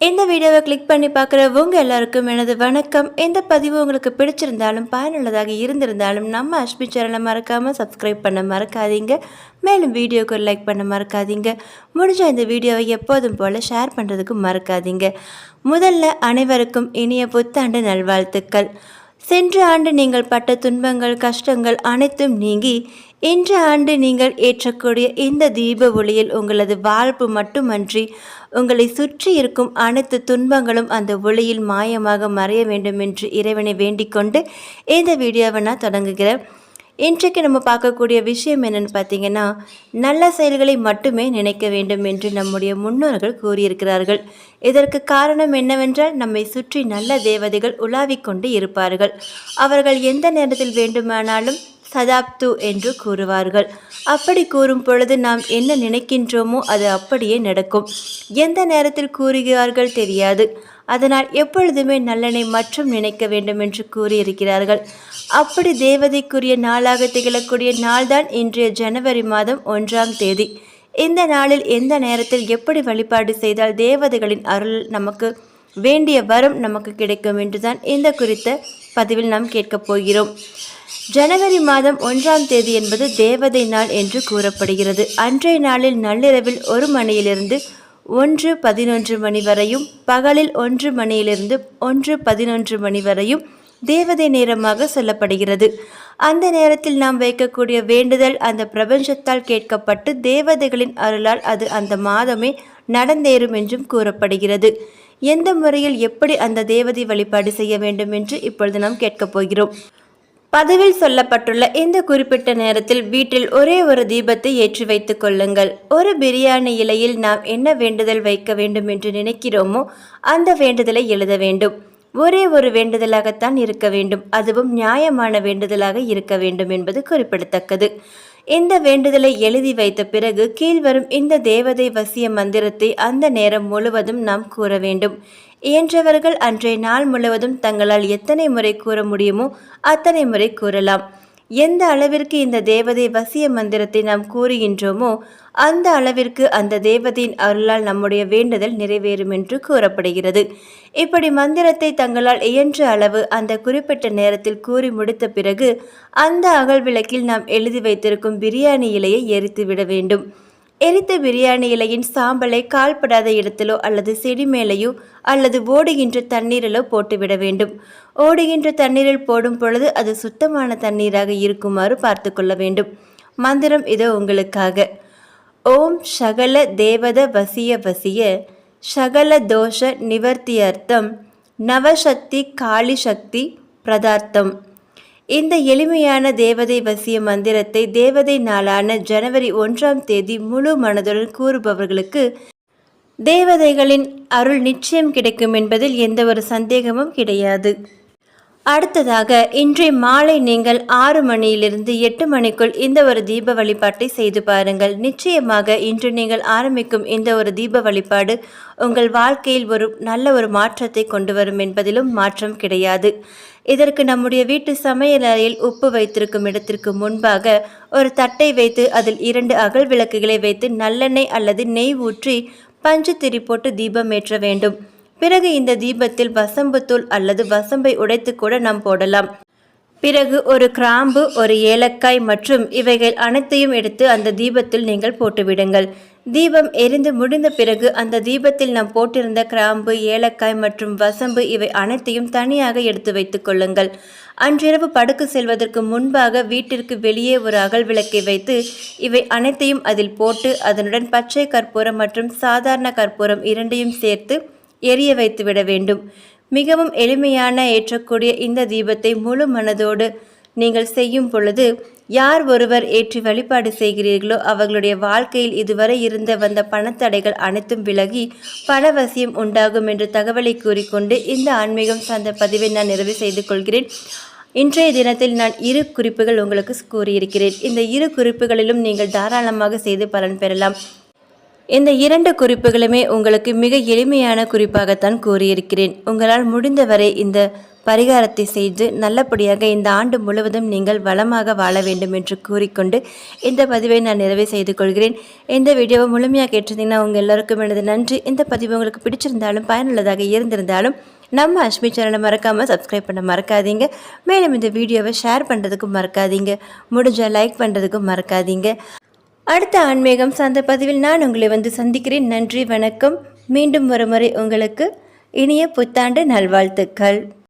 இந்த வீடியோவை கிளிக் பண்ணி பார்க்குற உங்கள் எல்லாருக்கும் எனது வணக்கம். இந்த பதிவு உங்களுக்கு பிடிச்சிருந்தாலும் பயனுள்ளதாக இருந்திருந்தாலும் நம்ம அஷ்மி சேனலை மறக்காமல் சப்ஸ்கிரைப் பண்ண மறக்காதீங்க. மேலும் வீடியோக்கு லைக் பண்ண மறக்காதீங்க. முடிஞ்ச இந்த வீடியோவை எப்போதும் போல் ஷேர் பண்ணுறதுக்கு மறக்காதீங்க. முதல்ல அனைவருக்கும் இனிய புத்தாண்டு நல்வாழ்த்துக்கள். சென்ற ஆண்டு நீங்கள் பட்ட துன்பங்கள் கஷ்டங்கள் அனைத்தும் நீங்கி இன்ற ஆண்டு நீங்கள் ஏற்றக்கூடிய இந்த தீப ஒளியில் உங்களது வாழ்வு மட்டுமன்றி உங்களை சுற்றி இருக்கும் அனைத்து துன்பங்களும் அந்த ஒளியில் மாயமாக மறைய வேண்டும் என்று இறைவனை வேண்டிக் கொண்டு இந்த வீடியோவை நான் தொடங்குகிறேன். இன்றைக்கு நம்ம பார்க்கக்கூடிய விஷயம் என்னன்னு பார்த்தீங்கன்னா நல்ல செயல்களை மட்டுமே நினைக்க வேண்டும் என்று நம்முடைய முன்னோர்கள் கூறியிருக்கிறார்கள். இதற்கு காரணம் என்னவென்றால் நம்மை சுற்றி நல்ல தேவதைகள் உலாவிக் கொண்டு இருப்பார்கள். அவர்கள் எந்த நேரத்தில் வேண்டுமானாலும் சதாப்து என்று கூறுவார்கள். அப்படி கூறும் பொழுது நாம் என்ன நினைக்கின்றோமோ அது அப்படியே நடக்கும். எந்த நேரத்தில் கூறுகிறார்கள் தெரியாது. அதனால் எப்பொழுதுமே நல்லனை மற்றும் நினைக்க வேண்டும் என்று கூறியிருக்கிறார்கள். அப்படி தேவதைக்குரிய நாளாக திகழக்கூடிய நாள்தான் இன்றைய ஜனவரி மாதம் ஒன்றாம் தேதி. இந்த நாளில் எந்த நேரத்தில் எப்படி வழிபாடு செய்தால் தேவதைகளின் அருள் நமக்கு வேண்டிய வரம் நமக்கு கிடைக்கும் என்றுதான் இந்த குறித்த பதிவில் நாம் கேட்கப் போகிறோம். ஜனவரி மாதம் ஒன்றாம் தேதி என்பது தேவதை நாள் என்று கூறப்படுகிறது. அன்றைய நாளில் நள்ளிரவில் ஒரு மணியிலிருந்து ஒன்று பதினொன்று மணி வரையும் பகலில் ஒன்று மணியிலிருந்து ஒன்று பதினொன்று மணி வரையும் தேவதை நேரமாக சொல்லப்படுகிறது. அந்த நேரத்தில் நாம் வைக்கக்கூடிய வேண்டுதல் அந்த பிரபஞ்சத்தால் கேட்கப்பட்டு தேவதைகளின் அருளால் அது அந்த மாதமே நடந்தேறும் என்றும் கூறப்படுகிறது. எந்த முறையில் எப்படி அந்த தேவதை வழிபாடு செய்ய வேண்டும் என்று இப்பொழுது நாம் கேட்கப் போகிறோம். பதிவில் சொல்லப்பட்டுள்ள இந்த குறிப்பிட்ட நேரத்தில் வீட்டில் ஒரே ஒரு தீபத்தை ஏற்றி வைத்துக் கொள்ளுங்கள். ஒரு பிரியாணி இலையில் நாம் என்ன வேண்டுதல் வைக்க வேண்டும் என்று நினைக்கிறோமோ அந்த வேண்டுதலை எழுத வேண்டும். ஒரே ஒரு வேண்டுதலாகத்தான் இருக்க வேண்டும். அதுவும் நியாயமான வேண்டுதலாக இருக்க வேண்டும் என்பது குறிப்பிடத்தக்கது. இந்த வேண்டுதலை எழுதி வைத்த பிறகு கீழ்வரும் இந்த தேவதை வசிய மந்திரத்தை அந்த நேரம் முழுவதும் நாம் கூற வேண்டும். இயன்றவர்கள் அன்றைய நாள் முழுவதும் தங்களால் எத்தனை முறை கூற முடியுமோ அத்தனை முறை கூறலாம். எந்த அளவிற்கு இந்த தேவதை வசிய மந்திரத்தை நாம் கூறுகின்றோமோ அந்த அளவிற்கு அந்த தேவதையின் அருளால் நம்முடைய வேண்டுதல் நிறைவேறும் என்று கூறப்படுகிறது. இப்படி மந்திரத்தை தங்களால் இயன்ற அளவு அந்த குறிப்பிட்ட நேரத்தில் கூறி முடித்த பிறகு அந்த அகல் விளக்கில் நாம் எழுதி வைத்திருக்கும் பிரியாணி இலையை எரித்து விட வேண்டும். எரித்த பிரியாணி இலையின் சாம்பலை கால்படாத இடத்திலோ அல்லது செடி மேலேயோ அல்லது ஓடுகின்ற தண்ணீரிலோ போட்டுவிட வேண்டும். ஓடுகின்ற தண்ணீரில் போடும் பொழுது அது சுத்தமான தண்ணீராக இருக்குமாறு பார்த்து கொள்ள வேண்டும். மந்திரம் இதோ உங்களுக்காக. ஓம் சகல தேவத வசிய வசிய சகல தோஷ நிவர்த்தியர்த்தம் நவசக்தி காளி சக்தி பிரதார்த்தம். இந்த எளிமையான தேவதை வசிய மந்திரத்தை தேவதை நாளான ஜனவரி ஒன்றாம் தேதி முழு மனதுடன் கூறுபவர்களுக்கு தேவதைகளின் அருள் நிச்சயம் கிடைக்கும் என்பதில் எந்த ஒரு சந்தேகமும் கிடையாது. அடுத்ததாக இன்றைய மாலை நீங்கள் ஆறு மணியிலிருந்து எட்டு மணிக்குள் இந்த ஒரு தீப வழிபாட்டை செய்து பாருங்கள். நிச்சயமாக இன்று நீங்கள் ஆரம்பிக்கும் இந்த ஒரு தீப வழிபாடு உங்கள் வாழ்க்கையில் ஒரு நல்ல ஒரு மாற்றத்தை கொண்டு வரும் என்பதிலும் மாற்றம் கிடையாது. இதற்கு நம்முடைய வீட்டு சமையலறையில் உப்பு வைத்திருக்கும் இடத்திற்கு முன்பாக ஒரு தட்டை வைத்து அதில் இரண்டு அகல் விளக்குகளை வைத்து நல்லெண்ணெய் அல்லது நெய் ஊற்றி பஞ்சு திரி போட்டு தீபம் ஏற்ற வேண்டும். பிறகு இந்த தீபத்தில் வசம்புத்தூள் அல்லது வசம்பை உடைத்து கூட நாம் போடலாம். பிறகு ஒரு கிராம்பு ஒரு ஏலக்காய் மற்றும் இவைகள் அனைத்தையும் எடுத்து அந்த தீபத்தில் நீங்கள் போட்டுவிடுங்கள். தீபம் எரிந்து முடிந்த பிறகு அந்த தீபத்தில் நாம் போட்டிருந்த கிராம்பு ஏலக்காய் மற்றும் வசம்பு இவை அனைத்தையும் தனியாக எடுத்து வைத்துக் கொள்ளுங்கள். அன்றிரவு படுக்க செல்வதற்கு முன்பாக வீட்டிற்கு வெளியே ஒரு அகல் விளக்கை வைத்து இவை அனைத்தையும் அதில் போட்டு அதனுடன் பச்சை கற்பூரம் மற்றும் சாதாரண கற்பூரம் இரண்டையும் சேர்த்து எரிய வைத்துவிட வேண்டும். மிகவும் எளிமையான ஏற்றக்கூடிய இந்த தீபத்தை முழு மனதோடு நீங்கள் செய்யும் பொழுது யார் ஒருவர் ஏற்றி வழிபாடு செய்கிறீர்களோ அவர்களுடைய வாழ்க்கையில் இதுவரை இருந்த வந்த பணத்தடைகள் அனைத்தும் விலகி பணவசியம் உண்டாகும் என்று தகவலை கூறிக்கொண்டு இந்த ஆன்மீகம் சார்ந்த பதிவை நான் நிறைவு செய்து கொள்கிறேன். இன்றைய தினத்தில் நான் இரு குறிப்புகள் உங்களுக்கு கூறியிருக்கிறேன். இந்த இரு குறிப்புகளிலும் நீங்கள் தாராளமாக செய்து பலன் பெறலாம். இந்த இரண்டு குறிப்புகளுமே உங்களுக்கு மிக எளிமையான குறிப்பாகத்தான் கூறியிருக்கிறேன். உங்களால் முடிந்தவரை இந்த பரிகாரத்தை செய்து நல்லபடியாக இந்த ஆண்டு முழுவதும் நீங்கள் வளமாக வாழ வேண்டும் என்று கூறிக்கொண்டு இந்த பதிவை நான் நிறைவு செய்து கொள்கிறேன். இந்த வீடியோவை முழுமையாக கேட்டிருந்தீங்கன்னா உங்கள் எல்லோருக்கும் எனது நன்றி. இந்த பதிவு உங்களுக்கு பிடிச்சிருந்தாலும் பயனுள்ளதாக இருந்திருந்தாலும் நம்ம அஷ்மி சேனலை மறக்காமல் சப்ஸ்கிரைப் பண்ண மறக்காதீங்க. மேலும் இந்த வீடியோவை ஷேர் பண்ணுறதுக்கும் மறக்காதீங்க. முடிஞ்சால் லைக் பண்ணுறதுக்கும் மறக்காதீங்க. அடுத்த ஆன்மீகம் சார்ந்த பதிவில் நான் உங்களை வந்து சந்திக்கிறேன். நன்றி வணக்கம். மீண்டும் ஒரு முறை உங்களுக்கு இனிய புத்தாண்டு நல்வாழ்த்துக்கள்.